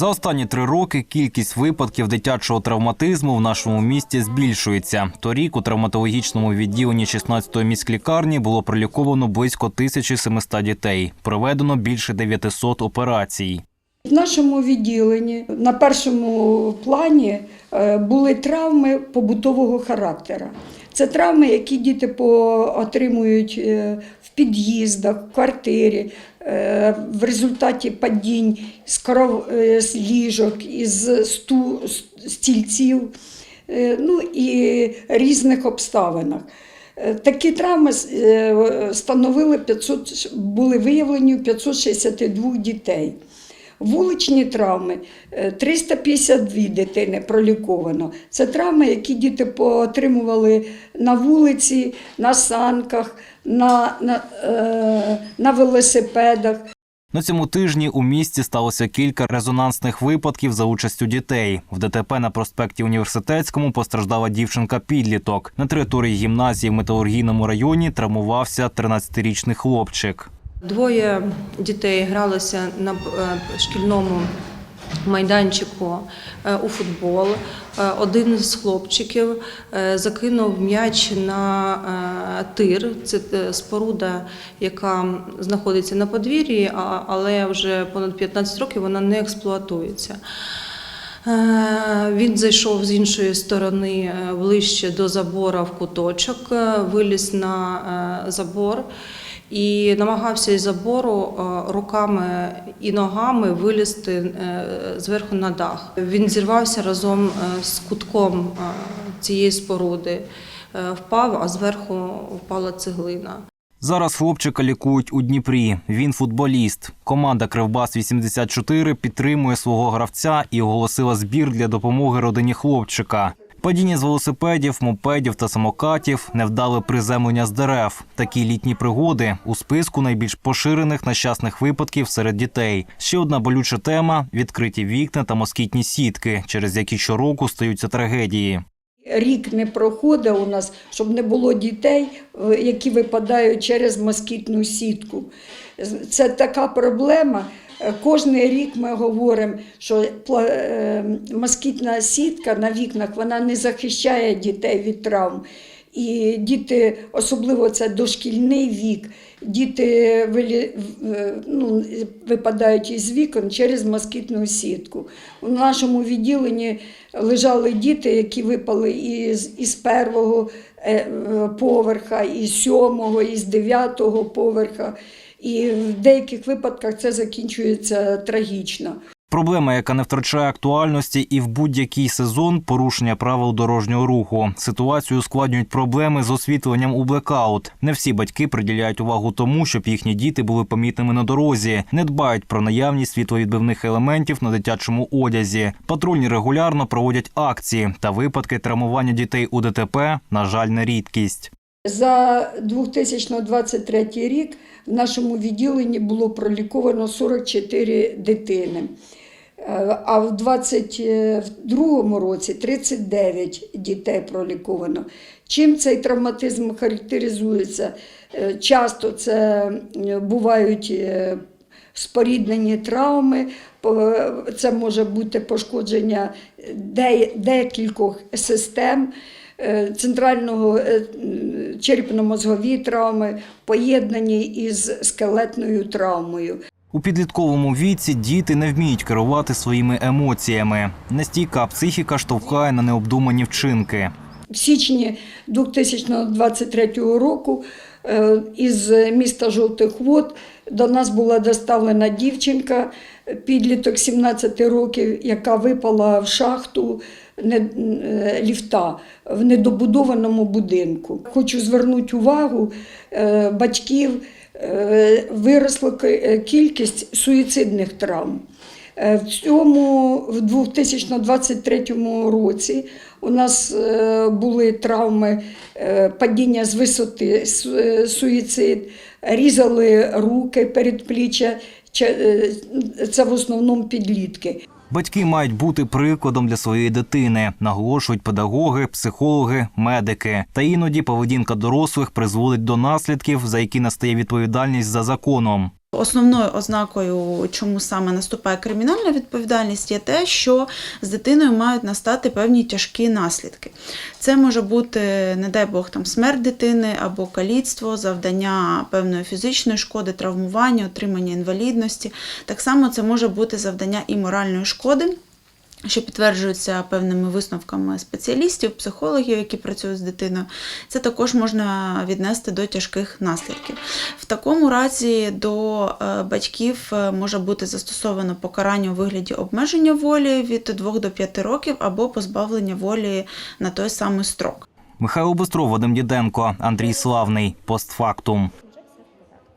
За останні три роки кількість випадків дитячого травматизму в нашому місті збільшується. Торік у травматологічному відділенні 16-ї міськлікарні було приліковано близько 1700 дітей. Проведено більше 900 операцій. В нашому відділенні на першому плані е, були травми побутового характеру. Це травми, які діти отримують е, в під'їздах, в квартирі, е, в результаті падінь з, ліжок, із стільців, ну і різних обставинах. Такі травми становили 500, були виявлені у 562 дітей. Вуличні травми е, 352 дитини проліковано. Це травми, які діти отримували на вулиці, на санках, на, на, е, на велосипедах. На цьому тижні у місті сталося кілька резонансних випадків за участю дітей. В ДТП на проспекті Університетському постраждала дівчинка-підліток. На території гімназії в металургійному районі травмувався 13-річний хлопчик. Двоє дітей гралися на е, шкільному майданчику е, у футбол. Е, Один з хлопчиків закинув м'яч на тир. Це споруда, яка знаходиться на подвір'ї, але вже понад 15 років вона не експлуатується. Він зайшов з іншої сторони ближче до забора в куточок, виліз на забор і намагався із забору е, руками і ногами вилізти е, зверху на дах. Він зірвався разом е, з кутком цієї споруди, впав, а зверху впала цеглина. Зараз хлопчика лікують у Дніпрі. Він футболіст. Команда Кривбас 84 підтримує свого гравця і оголосила збір для допомоги родині хлопчика. Падіння з велосипедів, мопедів та самокатів, невдале приземлення з дерев. Такі літні пригоди у списку найбільш поширених нещасних випадків серед дітей. Ще одна болюча тема відкриті вікна та москітні сітки, через які щороку стаються трагедії. Рік не проходить у нас, щоб не було дітей, які випадають через москітну сітку. Це така проблема. Е, Кожний рік ми говоримо, що е, москітна сітка на вікнах вона не захищає дітей від травм. І діти, особливо це дошкільний вік, діти вилі, ну, випадають із вікон через москітну сітку. У нашому відділенні лежали діти, які випали із, із першого е, е, поверха, із сьомого, із дев'ятого поверха. І в деяких випадках це закінчується трагічно. Проблема, яка не втрачає актуальності, і в будь-який сезон порушення правил дорожнього руху. Ситуацію ускладнюють проблеми з освітленням у блекаут. Не всі батьки приділяють увагу тому, щоб їхні діти були помітними на дорозі, не дбають про наявність світловідбивних елементів на дитячому одязі. Патрульні регулярно проводять акції та випадки травмування дітей у ДТП, на жаль, не рідкість. За 2023 рік в нашому відділенні було проліковано 44 дитини. Е, А в 2022 році 39 дітей проліковано. Чим цей травматизм характеризується? Е, Часто це е, бувають е, споріднені травми, це може бути пошкодження декількох систем е, центрального е, черепно-мозгові травми, поєднані із скелетною травмою. У підлітковому віці діти не вміють керувати своїми емоціями. Нестійка психіка штовхає на необдумані вчинки. В січні 2023 року е, із міста Жовтих Вод до нас була доставлена дівчинка, підліток 17 років, яка випала в шахту е, ліфта в недобудованому будинку. Хочу звернути увагу е, батьків, виросла е, кількість суїцидних травм. Е, В цьому в 2023 році у нас е, були травми е, падіння з висоти, е, суїцид, різали руки, передпліччя. Е, Це в основному підлітки. Батьки мають бути прикладом для своєї дитини, наголошують педагоги, психологи, медики. Та іноді поведінка дорослих призводить до наслідків, за які настає відповідальність за законом. Основною ознакою, чому саме наступає кримінальна відповідальність, є те, що з дитиною мають настати певні тяжкі наслідки. Це може бути, не дай Бог, там смерть дитини або каліцтво, завдання певної фізичної шкоди, травмування, отримання інвалідності. Так само це може бути завдання і моральної шкоди. Що підтверджується певними висновками спеціалістів, психологів, які працюють з дитиною, це також можна віднести до тяжких наслідків. В такому разі до е, батьків е, може бути застосовано покарання у вигляді обмеження волі від 2 до 5 років або позбавлення волі на той самий строк. Михайло Бистров, Вадим Діденко, Андрій Славний. Постфактум.